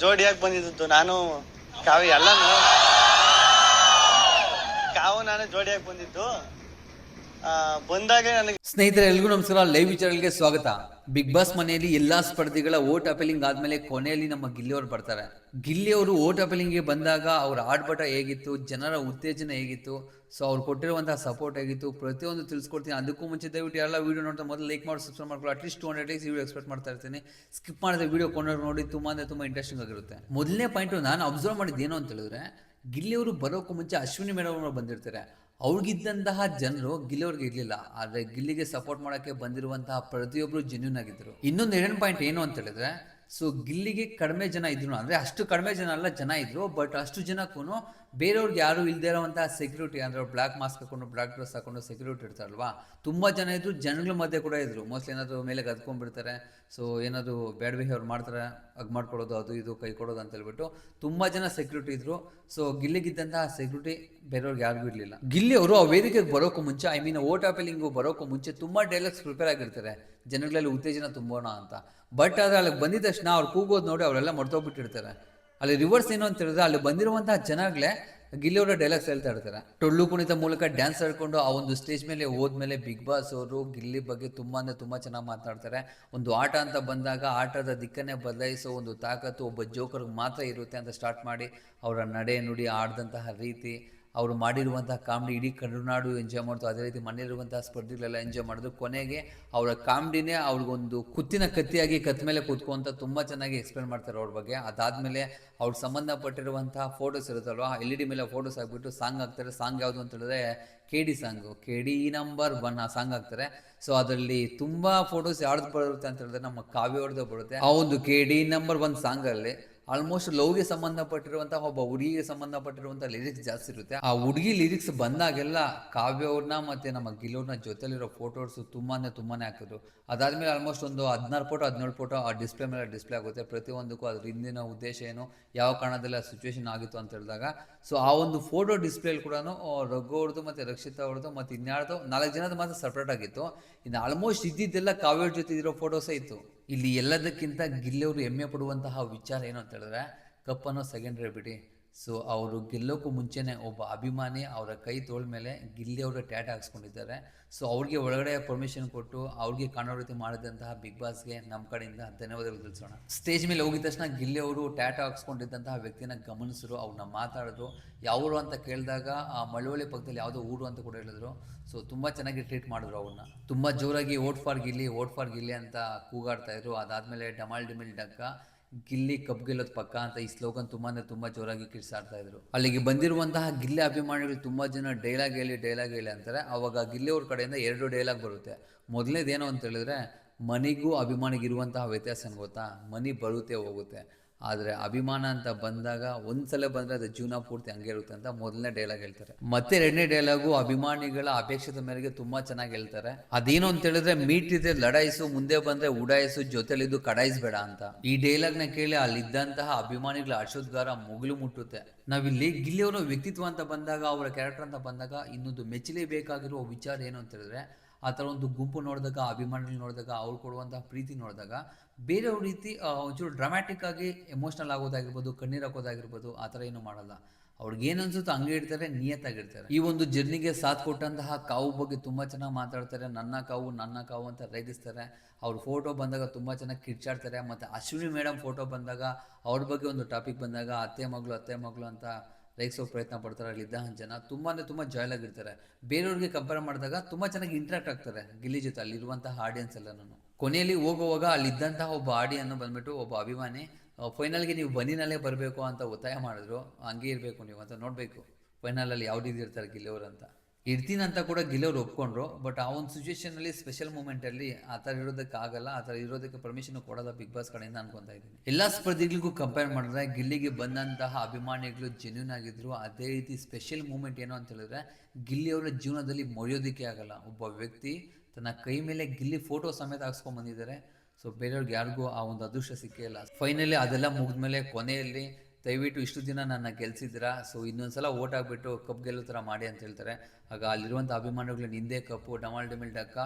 ಜೋಡಿಯಾಗಿ ಬಂದಿದ್ದು ನಾನು ಕಾವಿ ಎಲ್ಲಾನು ಕಾವು ನಾನು ಜೋಡಿಯಾಗಿ ಬಂದಿದ್ದು. ಬಂದಾಗ ನನಗೆ ಸ್ನೇಹಿತರೆ, ಎಲ್ರಿಗೂ ನಮಸ್ಕಾರ. ಲೈವ್ ವಿಚಾರಗಳಿಗೆ ಸ್ವಾಗತ. ಬಿಗ್ ಬಾಸ್ ಮನೆಯಲ್ಲಿ ಎಲ್ಲಾ ಸ್ಪರ್ಧಿಗಳ ಓಟ್ ಅಪೀಲಿಂಗ್ ಆದ್ಮೇಲೆ ಕೊನೆಯಲ್ಲಿ ನಮ್ಮ ಗಿಲ್ಲಿಯವರು ಬರ್ತಾರೆ. ಗಿಲ್ಲಿಯವರು ಓಟ್ ಅಪೀಲಿಂಗ್ಗೆ ಬಂದಾಗ ಅವ್ರ ಆಡ್ಬಟ ಹೇಗಿತ್ತು, ಜನರ ಉತ್ತೇಜನ ಹೇಗಿತ್ತು ಸೊ ಅವ್ರು ಕೊಟ್ಟಿರುವಂತಹ ಸಪೋರ್ಟ್ ಹೇಗಿತ್ತು, ಪ್ರತಿಯೊಂದು ತಿಳಿಸ್ಕೊಡ್ತೀನಿ. ಅದಕ್ಕೂ ಮುಂಚೆ ದಯವಿಟ್ಟು ಎಲ್ಲ ವೀಡಿಯೋ ನೋಡ್ತಾ ಮೊದಲು ಲೈಕ್ ಮಾಡಿ ಸಬ್ಸ್ಕ್ರೈಬ್ ಮಾಡ್ಕೊಳ್ಳಿ. At least two hundred days video expect ಮಾಡ್ತಾ ಇರ್ತೀನಿ. ಸ್ಕಿಪ್ ಮಾಡಿದ್ರೆ ವಿಡಿಯೋ ಕೊಂಡೋಗಿ ನೋಡಿ, ತುಂಬ ಅಂದರೆ ತುಂಬ ಇಂಟ್ರೆಸ್ಟಿಂಗ್ ಆಗಿರುತ್ತೆ. ಮೊದಲನೇ ಪಾಯಿಂಟು ನಾನು ಅಬ್ಸರ್ವ್ ಮಾಡಿದ್ದೇನು ಅಂತ ಹೇಳಿದ್ರೆ, ಗಿಲ್ಲಿಯವರು ಬರೋಕ್ಕೂ ಮುಂಚೆ ಅಶ್ವಿನಿ ಮೇಡಮ್ ಅವರು ಬಂದಿರ್ತಾರೆ. ಅವ್ರಿಗಿದ್ದಂತಹ ಜನರು ಗಿಲ್ಲಿಯವ್ರಿಗೆ ಇರಲಿಲ್ಲ. ಆದರೆ ಗಿಲ್ಲಿಗೆ ಸಪೋರ್ಟ್ ಮಾಡೋಕ್ಕೆ ಬಂದಿರುವಂತಹ ಪ್ರತಿಯೊಬ್ಬರು ಜೆನ್ಯೂನ್ ಆಗಿದ್ದರು ಇನ್ನೊಂದು ಎರಡನೇ ಪಾಯಿಂಟ್ ಏನು ಅಂತ ಹೇಳಿದ್ರೆ ಸೊ ಗಿಲ್ಲಿಗೆ ಕಡಿಮೆ ಜನ ಇದ್ರು. ಅಂದರೆ ಅಷ್ಟು ಕಡಿಮೆ ಜನ ಅಲ್ಲ, ಜನ ಇದ್ರು ಬಟ್ ಅಷ್ಟು ಜನಕ್ಕೂ ಬೇರೆಯವ್ರಿಗೆ ಯಾರು ಇಲ್ಲದೆ ಇರೋವಂತಹ ಸೆಕ್ಯೂರಿಟಿ ಅಂದರೆ ಬ್ಲ್ಯಾಕ್ ಮಾಸ್ಕ್ ಹಾಕೊಂಡು ಬ್ಲ್ಯಾಕ್ ಡ್ರೆಸ್ ಹಾಕೊಂಡು ಸೆಕ್ಯೂರಿಟಿ ಇರ್ತಾರಲ್ವಾ ತುಂಬ ಜನ ಇದ್ರು, ಜನಗಳ ಮಧ್ಯೆ ಕೂಡ ಇದ್ರು. ಮೋಸ್ಟ್ಲಿ ಏನಾದರೂ ಮೇಲೆ ಗದ್ಕೊಂಡ್ಬಿಡ್ತಾರೆ. ಸೊ ಏನಾದರೂ ಬ್ಯಾಡ್ ಬಿಹೇವಿಯರ್ ಮಾಡ್ತಾರೆ. ಅಗ್ ಮಾಡ್ಕೊಡೋದು ಅದು ಇದು ಕೈ ಕೊಡೋದು ಅಂತ ಹೇಳ್ಬಿಟ್ಟು ತುಂಬ ಜನ ಸೆಕ್ಯೂರಿಟಿ ಇದ್ರು. ಸೊ ಗಿಲ್ಲಿಗಿದ್ದಂತಹ ಸೆಕ್ಯೂರಿಟಿ ಬೇರೆಯವ್ರಿಗೆ ಯಾರಿಗೂ ಇರಲಿಲ್ಲ. ಗಿಲ್ಲಿ ಅವರು ಆ ವೇದಿಕೆಗೆ ಬರೋಕ್ಕೂ ಮುಂಚೆ ಐ ಮೀನ್ ಓಟ್ ಆಪಲಿಂಗು ಬರೋಕ್ಕೂ ಮುಂಚೆ ತುಂಬ ಡೈಲಾಗ್ಸ್ ಪ್ರಿಪೇರ್ ಆಗಿರ್ತಾರೆ. ಜನಗಳಲ್ಲಿ ಉತ್ತೇಜನ ತುಂಬೋಣ ಅಂತ. ಬಟ್ ಆದರೆ ಅಲ್ಲಿಗೆ ಬಂದಿದ ತಕ್ಷಣ ಅವ್ರು ಕೂಗೋದು ನೋಡಿ ಅವರೆಲ್ಲ ಮರ್ತೋಗ್ಬಿಟ್ಟಿರ್ತಾರೆ. ಅಲ್ಲಿ ರಿವರ್ಸ್ ಏನು ಅಂತ ಹೇಳಿದ್ರೆ ಅಲ್ಲಿ ಬಂದಿರುವಂತಹ ಜನಗಳೇ ಗಿಲ್ಲಿಯವರ ಡೈಲಾಗ್ಸ್ ಹೇಳ್ತಾ ಇರ್ತಾರೆ. ಟೊಳ್ಳು ಕುಣಿತ ಮೂಲಕ ಡ್ಯಾನ್ಸ್ ಆಡ್ಕೊಂಡು ಆ ಒಂದು ಸ್ಟೇಜ್ ಮೇಲೆ ಹೋದ್ಮೇಲೆ ಬಿಗ್ ಬಾಸ್ ಅವರು ಗಿಲ್ಲಿ ಬಗ್ಗೆ ತುಂಬ ಅಂದರೆ ತುಂಬ ಚೆನ್ನಾಗಿ ಮಾತನಾಡ್ತಾರೆ ಒಂದು ಆಟ ಅಂತ ಬಂದಾಗ ಆಟದ ದಿಕ್ಕನ್ನೇ ಬದಲಾಯಿಸೋ ಒಂದು ತಾಕತ್ತು ಒಬ್ಬ ಜೋಕರ್ಗೆ ಮಾತ್ರ ಇರುತ್ತೆ ಅಂತ ಸ್ಟಾರ್ಟ್ ಮಾಡಿ ಅವರ ನಡೆ ನುಡಿ ಆಡಿದಂತಹ ರೀತಿ ಅವರು ಮಾಡಿರುವಂಥ ಕಾಮಿಡಿ ಇಡೀ ಕರುನಾಡು ಎಂಜಾಯ್ ಮಾಡ್ತು. ಅದೇ ರೀತಿ ಮನೆಯಲ್ಲಿರುವಂತಹ ಸ್ಪರ್ಧೆಗಳೆಲ್ಲ ಎಂಜಾಯ್ ಮಾಡಿದ್ರು. ಕೊನೆಗೆ ಅವರ ಕಾಮಿಡಿನೇ ಅವ್ರಿಗೊಂದು ಕುತ್ತಿನ ಕತ್ತಿಯಾಗಿ ಕತ್ ಮೇಲೆ ಕೂತ್ಕೊಂತ ತುಂಬ ಚೆನ್ನಾಗಿ ಎಕ್ಸ್ಪ್ಲೇನ್ ಮಾಡ್ತಾರೆ ಅವ್ರ ಬಗ್ಗೆ. ಅದಾದಮೇಲೆ ಅವ್ರ ಸಂಬಂಧಪಟ್ಟಿರುವಂಥ ಫೋಟೋಸ್ ಇರುತ್ತಲ್ವ, ಎಲ್ ಇ ಡಿ ಮೇಲೆ ಫೋಟೋಸ್ ಹಾಕ್ಬಿಟ್ಟು ಸಾಂಗ್ ಹಾಕ್ತಾರೆ. ಸಾಂಗ್ ಯಾವುದು ಅಂತ ಹೇಳಿದ್ರೆ K D song K D number one ಆ ಸಾಂಗ್ ಹಾಕ್ತಾರೆ. ಸೊ ಅದರಲ್ಲಿ ತುಂಬ ಫೋಟೋಸ್ ಯಾರ್ದು ಬರುತ್ತೆ ಅಂತ ಹೇಳಿದ್ರೆ ನಮ್ಮ ಕಾವ್ಯ ಬರುತ್ತೆ. ಆ ಒಂದು ಕೆ ಡಿ ನಂಬರ್ ಒನ್ ಸಾಂಗಲ್ಲಿ ಆಲ್ಮೋಸ್ಟ್ ಲವ್ಗೆ ಸಂಬಂಧಪಟ್ಟಿರುವಂತಹ ಒಬ್ಬ ಹುಡುಗಿಗೆ ಸಂಬಂಧಪಟ್ಟಿರುವಂತಹ ಲಿರಿಕ್ಸ್ ಜಾಸ್ತಿ ಇರುತ್ತೆ. ಆ ಹುಡುಗಿ ಲಿರಿಕ್ಸ್ ಬಂದಾಗೆಲ್ಲ ಕಾವ್ಯ ಅವ್ರನ್ನ ಮತ್ತೆ ನಮ್ಮ ಗಿಲೋರ್ನ ಜೊತೆಲಿರೋ ಫೋಟೋಸ್ ತುಂಬಾನೇ ತುಂಬಾನೇ ಹಾಕಿದ್ರು ಅದಾದ್ಮೇಲೆ ಆಲ್ಮೋಸ್ಟ್ ಒಂದು ಹದಿನಾರು ಫೋಟೋ ಹದಿನೇಳು ಫೋಟೋ ಆ ಡಿಸ್ಪ್ಲೇ ಮೇಲೆ ಡಿಸ್ಪ್ಲೇ ಆಗುತ್ತೆ. ಪ್ರತಿಯೊಂದಕ್ಕೂ ಅದ್ರ ಹಿಂದಿನ ಉದ್ದೇಶ ಏನು, ಯಾವ ಕಾರಣದಲ್ಲಿ ಆ ಸಿಚುವೇಶನ್ ಆಗಿತ್ತು ಅಂತ ಹೇಳಿದಾಗ. ಸೊ ಆ ಒಂದು ಫೋಟೋ ಡಿಸ್ಪ್ಲೇಲಿ ಕೂಡ ರಘು ಅವ್ರದ್ದು ಮತ್ತೆ ರಕ್ಷಿತಾ ಅವ್ರದ್ದು ಮತ್ತೆ ಇನ್ಯಾರ್ದು ನಾಲ್ಕು ಜನದ ಮಾತ್ರ ಸಪ್ರೇಟ್ ಆಗಿತ್ತು. ಇನ್ನು ಆಲ್ಮೋಸ್ಟ್ ಇದ್ದಿದ್ದೆಲ್ಲ ಕಾವ್ಯ ಜೊತೆ ಇರೋ ಫೋಟೋಸೇ ಇತ್ತು. ಇಲ್ಲಿ ಎಲ್ಲದಕ್ಕಿಂತ ಗಿಲ್ಲಿಯವರು ಹೆಮ್ಮೆ ಪಡುವಂತಹ ವಿಚಾರ ಏನು ಅಂತ ಹೇಳಿದ್ರೆ ಕಪ್ಪನ್ನು ಸೆಕೆಂಡ್ರಿ ಬಿಡಿ. ಸೊ ಅವರು ಗೆಲ್ಲೋಕ್ಕೂ ಮುಂಚೆನೇ ಒಬ್ಬ ಅಭಿಮಾನಿ ಅವರ ಕೈ ತೋಳ ಮೇಲೆ ಗಿಲ್ಲಿ ಅವರ ಟ್ಯಾಟ್ ಹಾಕ್ಸ್ಕೊಂಡಿದ್ದಾರೆ. ಸೊ ಅವ್ರಿಗೆ ಒಳಗಡೆ ಪರ್ಮಿಷನ್ ಕೊಟ್ಟು ಅವ್ರಿಗೆ ಕಾಣೋ ಮಾಡಿದಂತಹ ಬಿಗ್ ಬಾಸ್ಗೆ ನಮ್ಮ ಕಡೆಯಿಂದ ಧನ್ಯವಾದಗಳು ತಿಳಿಸೋಣ. ಸ್ಟೇಜ್ ಮೇಲೆ ಹೋಗಿದ ತಕ್ಷಣ ಗಿಲ್ಲಿ ಅವರು ಟ್ಯಾಟ್ ಹಾಕ್ಸ್ಕೊಂಡಿದ್ದಂತಹ ವ್ಯಕ್ತಿನ ಗಮನಿಸಿದ್ರು ಅವ್ರನ್ನ ಮಾತಾಡಿದ್ರು. ಯಾವರು ಅಂತ ಕೇಳಿದಾಗ ಆ ಮಳವಳ್ಳಿ ಪಕ್ಕದಲ್ಲಿ ಯಾವುದೋ ಊರು ಅಂತ ಕೂಡ ಹೇಳಿದ್ರು. ಸೊ ತುಂಬ ಚೆನ್ನಾಗಿ ಟ್ರೀಟ್ ಮಾಡಿದ್ರು ಅವ್ರನ್ನ ತುಂಬ ಜೋರಾಗಿ vote for Gilli vote for Gilli ಅಂತ ಕೂಗಾಡ್ತಾ ಇದ್ರು. ಅದಾದಮೇಲೆ ಡಮಾಲ್ ಡಿಮಿಲ್ ಡಕ್ಕ ಗಿಲ್ಲಿ ಕಪ್ ಗೆಲ್ಲೋದು ಪಕ್ಕ ಅಂತ ಈ ಸ್ಲೋಗನ್ ತುಂಬ ತುಂಬ ಜೋರಾಗಿ ಕಿರ್ಸಾಡ್ತಾ ಇದ್ರು. ಅಲ್ಲಿಗೆ ಬಂದಿರುವಂತಹ ಗಿಲ್ಲಿ ಅಭಿಮಾನಿಗಳು ತುಂಬ ಜನ ಡೈಲಾಗ್ ಹೇಳಿ ಡೈಲಾಗ್ ಹೇಳಿ ಅಂತಾರೆ. ಅವಾಗ ಗಿಲ್ಲಿ ಅವ್ರ ಕಡೆಯಿಂದ ಎರಡು ಡೈಲಾಗ್ ಬರುತ್ತೆ. ಮೊದಲನೇದೇನು ಅಂತ ಹೇಳಿದ್ರೆ, ಮನಿಗೂ ಅಭಿಮಾನಿಗಿರುವಂತಹ ವ್ಯತ್ಯಾಸ ಗೊತ್ತಾ? ಮನಿ ಬರುತ್ತೆ ಹೋಗುತ್ತೆ. ಆದರೆ ಅಭಿಮಾನ ಅಂತ ಬಂದಾಗ ಒಂದ್ಸಲ ಬಂದರೆ ಅದು ಜೀವನ ಪೂರ್ತಿ ಹಂಗೆ ಇರುತ್ತೆ ಅಂತ ಮೊದಲನೇ ಡೈಲಾಗ್ ಹೇಳ್ತಾರೆ. ಮತ್ತೆ ಎರಡನೇ ಡೈಲಾಗು ಅಭಿಮಾನಿಗಳ ಅಪೇಕ್ಷದ ಮೇರೆಗೆ ತುಂಬಾ ಚೆನ್ನಾಗಿ ಹೇಳ್ತಾರೆ. ಅದೇನು ಅಂತ ಹೇಳಿದ್ರೆ ಮೀಟ್ ಇದೆ ಲಡಾಯಿಸು, ಮುಂದೆ ಬಂದ್ರೆ ಉಡಾಯಿಸು, ಜೊತೆಲಿದ್ದು ಕಡಾಯಿಸ್ಬೇಡ ಅಂತ. ಈ ಡೈಲಾಗ್ನ ಕೇಳಿ ಅಲ್ಲಿದ್ದಂತಹ ಅಭಿಮಾನಿಗಳ ಹರ್ಷೋದ್ಗಾರ ಮುಗಿಲು ಮುಟ್ಟುತ್ತೆ. ನಾವಿಲ್ಲಿ ಗಿಲ್ಲಿಯವರ ವ್ಯಕ್ತಿತ್ವ ಅಂತ ಬಂದಾಗ, ಅವರ ಕ್ಯಾರೆಕ್ಟರ್ ಅಂತ ಬಂದಾಗ ಇನ್ನೊಂದು ಮೆಚ್ಚಲೇಬೇಕಾಗಿರುವ ವಿಚಾರ ಏನು ಅಂತ ಹೇಳಿದ್ರೆ ಆ ಥರ ಒಂದು ಗುಂಪು ನೋಡಿದಾಗ, ಅಭಿಮಾನಿಗಳು ನೋಡಿದಾಗ ಅವ್ರು ಕೊಡುವಂತಹ ಪ್ರೀತಿ ನೋಡಿದಾಗ, ಬೇರೆಯವ್ರ ರೀತಿ ಒಂಚೂರು ಡ್ರಾಮ್ಯಾಟಿಕ್ ಆಗಿ ಎಮೋಷ್ನಲ್ ಆಗೋದಾಗಿರ್ಬೋದು, ಕಣ್ಣೀರು ಹಾಕೋದಾಗಿರ್ಬೋದು, ಆ ಥರ ಏನು ಮಾಡಲ್ಲ. ಅವ್ರಿಗೆ ಏನು ಅನ್ಸುತ್ತೋ ಹಂಗೆ ಇರ್ತಾರೆ ನಿಯತ್ತಾಗಿರ್ತಾರೆ ಈ ಒಂದು ಜರ್ನಿಗೆ ಸಾಥ್ ಕೊಟ್ಟಂತಹ ಕಾವು ಬಗ್ಗೆ ತುಂಬ ಚೆನ್ನಾಗಿ ಮಾತಾಡ್ತಾರೆ. ನನ್ನ ಕಾವು ನನ್ನ ಕಾವು ಅಂತ ರೇಗಿಸ್ತಾರೆ ಅವ್ರ ಫೋಟೋ ಬಂದಾಗ ತುಂಬ ಚೆನ್ನಾಗಿ ಕಿರ್ಚಾಡ್ತಾರೆ. ಮತ್ತು ಅಶ್ವಿನಿ ಮೇಡಮ್ ಫೋಟೋ ಬಂದಾಗ, ಅವ್ರ ಬಗ್ಗೆ ಒಂದು ಟಾಪಿಕ್ ಬಂದಾಗ, ಅತ್ತೆ ಮಗಳು ಅತ್ತೆ ಮಗಳು ಅಂತ ರೇಗಿಸೋ ಪ್ರಯತ್ನ ಪಡ್ತಾರೆ ಅಲ್ಲಿದ್ದ ಜನ ತುಂಬ ಅಂದರೆ ತುಂಬ ಜಾಯ್ಲ್ ಆಗಿರ್ತಾರೆ ಬೇರೆಯವ್ರಿಗೆ ಕಂಪೇರ್ ಮಾಡಿದಾಗ ತುಂಬ ಚೆನ್ನಾಗಿ ಇಂಟ್ರಾಕ್ಟ್ ಆಗ್ತಾರೆ ಗಿಲ್ಲಿ ಜೊತೆ ಅಲ್ಲಿರುವಂತಹ ಆಡಿಯನ್ಸ್ ನಾನು ಕೊನೆಯಲ್ಲಿ ಹೋಗುವಾಗ ಅಲ್ಲಿದ್ದಂತಹ ಒಬ್ಬ ಆಡಿಯನ್ನು ಬಂದ್ಬಿಟ್ಟು ಒಬ್ಬ ಅಭಿಮಾನಿ ಫೈನಲ್ಗೆ ನೀವು ಬನ್ನಿನಲ್ಲೇ ಬರಬೇಕು ಅಂತ ಒತ್ತಾಯ ಮಾಡಿದ್ರು. ಹಂಗೆ ಇರಬೇಕು ನೀವು ಅಂತ ನೋಡಬೇಕು. ಫೈನಲಲ್ಲಿ ಯಾವ ರೀತಿ ಇರ್ತಾರೆ ಗಿಲ್ಲಿಯವರು ಅಂತ. ಇರ್ತೀನಿ ಅಂತ ಕೂಡ ಗೆಲ್ಲೋರು ಒಪ್ಕೊಂಡ್ರು ಬಟ್ ಆ ಒಂದು ಸಿಚುವೇಶನಲ್ಲಿ ಸ್ಪೆಷಲ್ ಮೂಮೆಂಟಲ್ಲಿ ಆ ಥರ ಇರೋದಕ್ಕೆ ಆಗಲ್ಲ, ಆ ಥರ ಇರೋದಕ್ಕೆ ಪರ್ಮಿಷನ್ ಕೊಡಲ್ಲ ಬಿಗ್ ಬಾಸ್ ಕಡೆಯಿಂದ ಅನ್ಕೊತಾ ಇದ್ದೀನಿ. ಎಲ್ಲ ಸ್ಪರ್ಧಿಗಳಿಗೂ ಕಂಪೇರ್ ಮಾಡಿದ್ರೆ ಗಿಲ್ಲಿಗೆ ಬಂದಂತಹ ಅಭಿಮಾನಿಗಳು ಜೆನ್ಯೂನ್ ಆಗಿದ್ರು, ಅದೇ ರೀತಿ ಸ್ಪೆಷಲ್ ಮೂಮೆಂಟ್ ಏನು ಅಂತ ಹೇಳಿದ್ರೆ ಗಿಲ್ಲಿ ಅವರ ಜೀವನದಲ್ಲಿ ಮರೆಯೋದಕ್ಕೆ ಆಗಲ್ಲ. ಒಬ್ಬ ವ್ಯಕ್ತಿ ತನ್ನ ಕೈ ಮೇಲೆ ಗಿಲ್ಲಿ ಫೋಟೋ ಸಮೇತ ಹಾಕ್ಸ್ಕೊಂಡ್ ಬಂದಿದ್ದಾರೆ ಸೊ ಬೇರೆಯವ್ರಿಗೆ ಯಾರಿಗೂ ಆ ಒಂದು ಅದೃಷ್ಟ ಸಿಕ್ಕೇ ಇಲ್ಲ. ಫೈನಲಿ ಅದೆಲ್ಲ ಮುಗಿದ್ಮೇಲೆ ಕೊನೆಯಲ್ಲಿ ದಯವಿಟ್ಟು ಇಷ್ಟು ದಿನ ನನ್ನ ಗೆಲ್ಸಿದ್ದೀರಾ? ಸೊ ಇನ್ನೊಂದ್ಸಲ ಓಟ್ ಹಾಕ್ಬಿಟ್ಟು ಕಪ್ ಗೆಲ್ಲೋ ಥರ ಮಾಡಿ ಅಂತ ಹೇಳ್ತಾರೆ. ಆಗ ಅಲ್ಲಿರುವಂಥ ಅಭಿಮಾನಿಗಳು ನಿಂದೆ ಕಪ್ಪು ಡಮಾಲ್ ಡಮಿಲ್ ಡಕ್ಕ,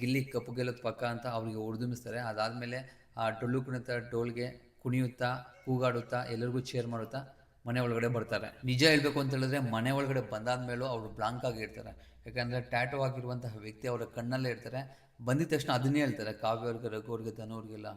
ಗಿಲ್ಲಿ ಕಪ್ಪು ಗೆಲ್ಲೋದು ಪಕ್ಕ ಅಂತ ಅವರಿಗೆ ಉರ್ದುಂಬಿಸ್ತಾರೆ ಅದಾದಮೇಲೆ ಆ ಡೊಳ್ಳು ಕುಣಿತ ಟೋಲ್ಗೆ ಕುಣಿಯುತ್ತಾ, ಕೂಗಾಡುತ್ತಾ, ಎಲ್ಲರಿಗೂ ಚೇರ್ ಮಾಡುತ್ತಾ ಮನೆ ಒಳಗಡೆ ಬರ್ತಾರೆ. ನಿಜ ಹೇಳಬೇಕು ಅಂತ ಹೇಳಿದ್ರೆ ಮನೆ ಒಳಗಡೆ ಬಂದಾದ ಮೇಲೂ ಅವರು ಬ್ಲಾಂಕ್ ಆಗಿ ಇರ್ತಾರೆ. ಯಾಕಂದರೆ ಟ್ಯಾಟೋ ಆಗಿರುವಂತಹ ವ್ಯಕ್ತಿ ಅವರ ಕಣ್ಣಲ್ಲೇ ಇರ್ತಾರೆ. ಬಂದಿದ ತಕ್ಷಣ ಅದನ್ನೇ ಹೇಳ್ತಾರೆ, ಕಾವ್ಯವರ್ಗ ಅವ್ರಿಗೆ ರಘು ಅವ್ರಿಗೆ ಧನು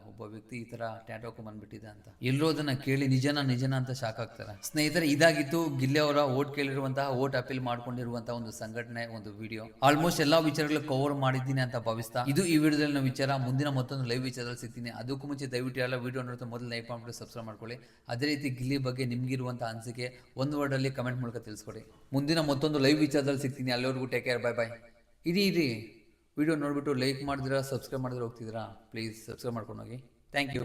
ಒಬ್ಬ ವ್ಯಕ್ತಿ ಈ ತರ ಟ್ಯಾಟೋ ಬಂದ್ಬಿಟ್ಟಿದೆ ಅಂತ. ಎಲ್ಲರೂ ಅದನ್ನ ಕೇಳಿ ನಿಜನ ನಿಜನ ಅಂತ ಶಾಕ್ ಆಗ್ತಾರೆ. ಸ್ನೇಹಿತರೆ ಇದಾಗಿತ್ತು ಗಿಲ್ಲೆ ಅವರ ಓಟ್ ಕೇಳಿರುವಂತಹ, ಓಟ್ ಅಪೀಲ್ ಮಾಡ್ಕೊಂಡಿರುವಂತಹ ಒಂದು ಸಂಘಟನೆ, ಒಂದು ವಿಡಿಯೋ ಆಲ್ಮೋಸ್ಟ್ ಎಲ್ಲಾ ವಿಚಾರಗಳು ಕವರ್ ಮಾಡಿದ್ದೀನಿ ಅಂತ ಭಾವಿಸ್ತಾ, ಇದು ಈ ವಿಡಿಯೋದಲ್ಲಿ ವಿಚಾರ. ಮುಂದಿನ ಮತ್ತೊಂದು ಲೈವ್ ವಿಚಾರದಲ್ಲಿ ಸಿಗ್ತೀನಿ. ಅದಕ್ಕೂ ಮುಂಚೆ ದಯವಿಟ್ಟು ಎಲ್ಲ ವಿಡಿಯೋ ನೋಡ್ತಾ ಮೊದಲು ಲೈಕ್ ಮಾಡ್ಬಿಟ್ಟು ಸಬ್ಸ್ಕ್ರೈಬ್ ಮಾಡ್ಕೊಳ್ಳಿ. ಅದೇ ರೀತಿ ಗಿಲ್ಲಿ ಬಗ್ಗೆ ನಿಮ್ಗಿರುವಂತಹ ಅನಿಸಿಕೆ, ಒಂದು ವರ್ಡಲ್ಲಿ ಕಮೆಂಟ್ ಮೂಲಕ ತಿಳಿಸ್ಕೊಡಿ. ಮುಂದಿನ ಮತ್ತೊಂದು ಲೈವ್ ವಿಚಾರದಲ್ಲಿ ಸಿಗ್ತೀನಿ. ಅಲ್ಲಿವರೆಗೂ ಟೇಕ್ ಕೇರ್ ಬೈ ಬೈ ಇರಿ ಇರಿ. ವಿಡಿಯೋ ನೋಡಿಬಿಟ್ಟು ಲೈಕ್ ಮಾಡಿದಿರಾ ಸಬ್ಸ್ಕ್ರೈಬ್ ಮಾಡಿದ್ರೆ ಹೋಗ್ತಿದ್ದೀರಾ ಪ್ಲೀಸ್ ಸಬ್ಸ್ಕ್ರೈಬ್ ಮಾಡ್ಕೊಂಡು ಹೋಗಿ ಥ್ಯಾಂಕ್ ಯು